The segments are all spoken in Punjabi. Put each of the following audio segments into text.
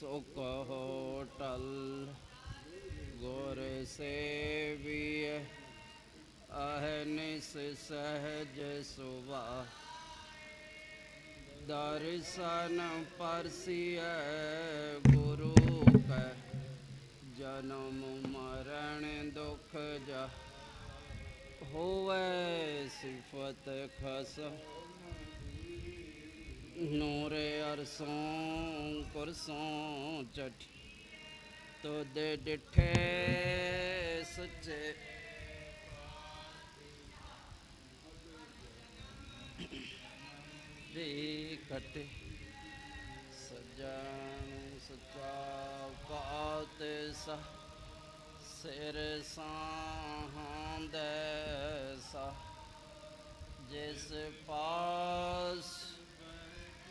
ਸੋ ਕਹੋ ਗੁਰ ਸੇਵੀਐ ਅਹਨਿਸ ਸਹਜ ਸੁਭਾ। ਦਰਸ਼ਨ ਪਰਸੀਐ ਗੁਰੂ ਕੈ, ਜਨਮ ਮਰਨ ਦੁਖ ਜਾ ਹੋਵੇ ਸਿਫਤ ਖਸ ਨੂਰੇ ਅਰਸੋਂ ਕੁਰਸੋਂ ਚਠ ਤੁਧ ਡਿਠੇ ਸੱਚੇ। ਦੇ ਕਟੇ ਸਜਣ ਸਚਾ ਬਾਤ ਸਾ ਸਿਰ ਸਾਹੰਦੈ ਸਾ ਜਿਸ ਪਾਸ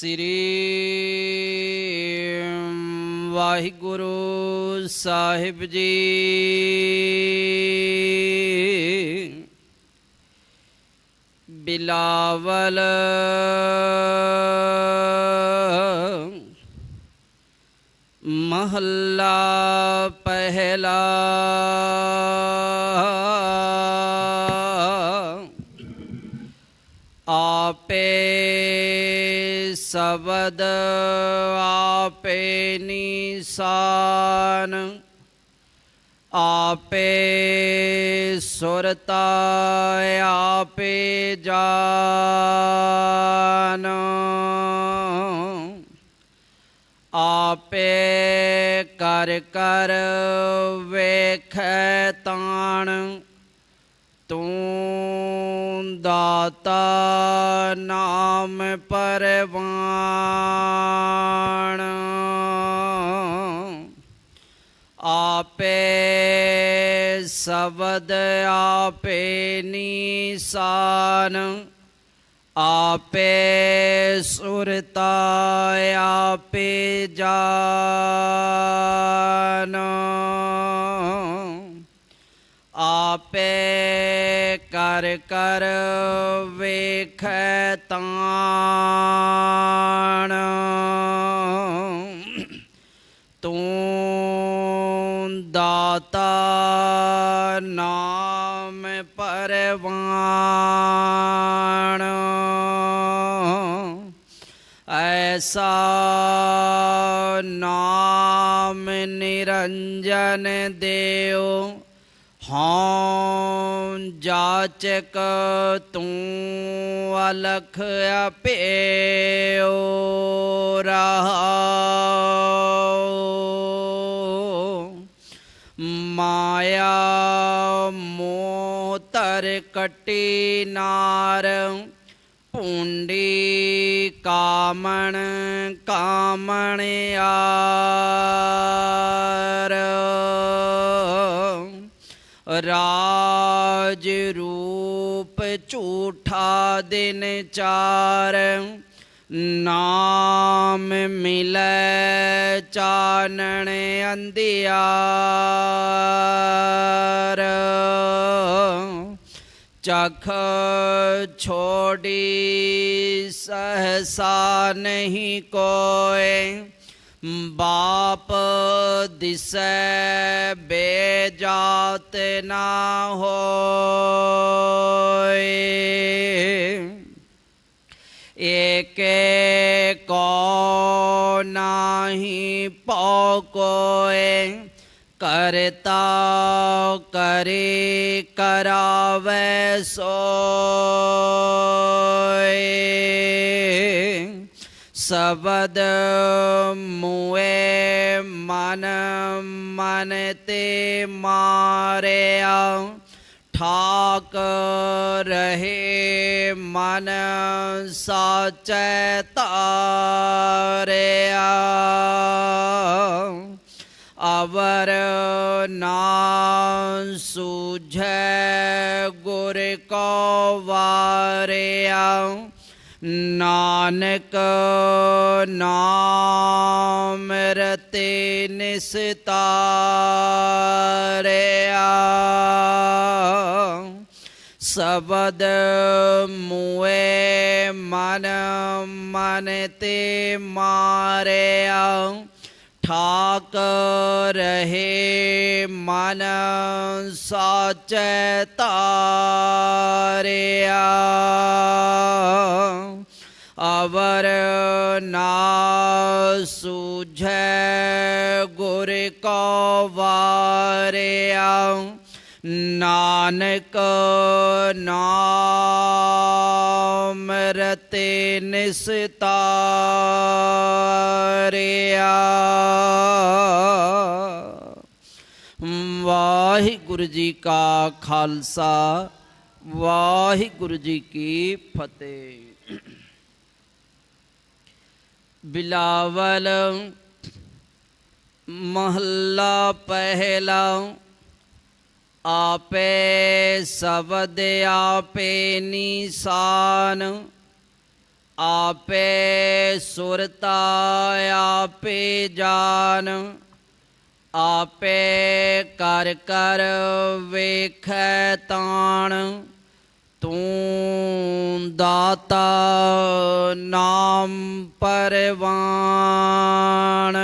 ਸ੍ਰੀ ਵਾਹਿਗੁਰੂ ਸਾਹਿਬ ਜੀ। ਬਿਲਾਵਲ ਮਹੱਲਾ ਪਹਿਲਾ ਆਪੇ ਸਬਦ ਆਪੇ ਨੀਸਾਨ ਆਪੇ ਸੁਰਤਾ ਆਪੇ ਜਾਨ ਆਪੇ ਕਰ ਕਰ ਵੇਖੈ ਤਾਣ। ਦਾਤਾ ਨਾਮ ਪਰਵਾਣ। ਆਪੇ ਸਬਦ ਆਪੇ ਨੀਸਾਨ ਆਪੇ ਸੁਰਤਾ ਆਪੇ ਜਾਨ। ਕਰ ਕਰ ਵੇਖੈ ਤਾਣ। ਤੂੰ ਦਾਤਾ ਨਾਮ ਪਰਵਾਣ। ਐਸਾ ਨਾਮ ਨਿਰੰਜਨ ਦੇਉ ਹਉ ਜਾਚਕ ਤੂੰ ਅਲਖ ਅਪੇਉ ਰਹਾਉ ਮਾਇਆ ਮੋਹ ਤਰ ਕਟੀ ਨਾਰ ਪੁੰਡੀ ਕਾਮਣ ਕਾਮਣ ਆਰ। राज रूप झूठा दिन चार नाम मिले चानने अंधियार। चख छोड़ी सहसा नहीं कोय बाप दिशे बेजात ना हो एक को नाही करता करे करावे सोए। सबद मुए मन मनते मारे ठाक रहे मन साच अवर नाम सूझ गुर कौ ਨਾਨਕ ਨਾਮ ਰਤੇ ਨਿਸਤਾਰਿਆ। ਸਬਦ ਮੂਏ ਮਨ ਮਨ ਤੇ ਮਾਰਿਆ। ਠਾਕ ਰਹੇ ਮਨ ਸਾਚੈ ਤਾਰਿਆ। ਅਵਰ ਨਾ ਸੂਝੈ ਗੁਰ ਕੋ ਵਾਰਿਆ। ਨਾਨਕ ਨਾਮ ਰਤੇ ਨਿਸਤਾਰਿਆ ਵਾਹਿਗੁਰੂ ਜੀ ਕਾ ਖਾਲਸਾ, ਵਾਹਿਗੁਰੂ ਜੀ ਕੀ ਫਤਿਹ। ਬਿਲਾਵਲ ਮਹੱਲਾ ਪਹਿਲਾ, ਆਪੇ ਸਬਦ ਆਪੇ ਨੀਸਾਨ। ਆਪੇ ਸੁਰਤਾ ਆਪੇ ਜਾਨ ਆਪੇ ਕਰ ਕਰ ਵੇਖੈ ਤਾਣ। ਤੂੰ ਦਾਤਾ ਨਾਮ ਪਰਵਾਣ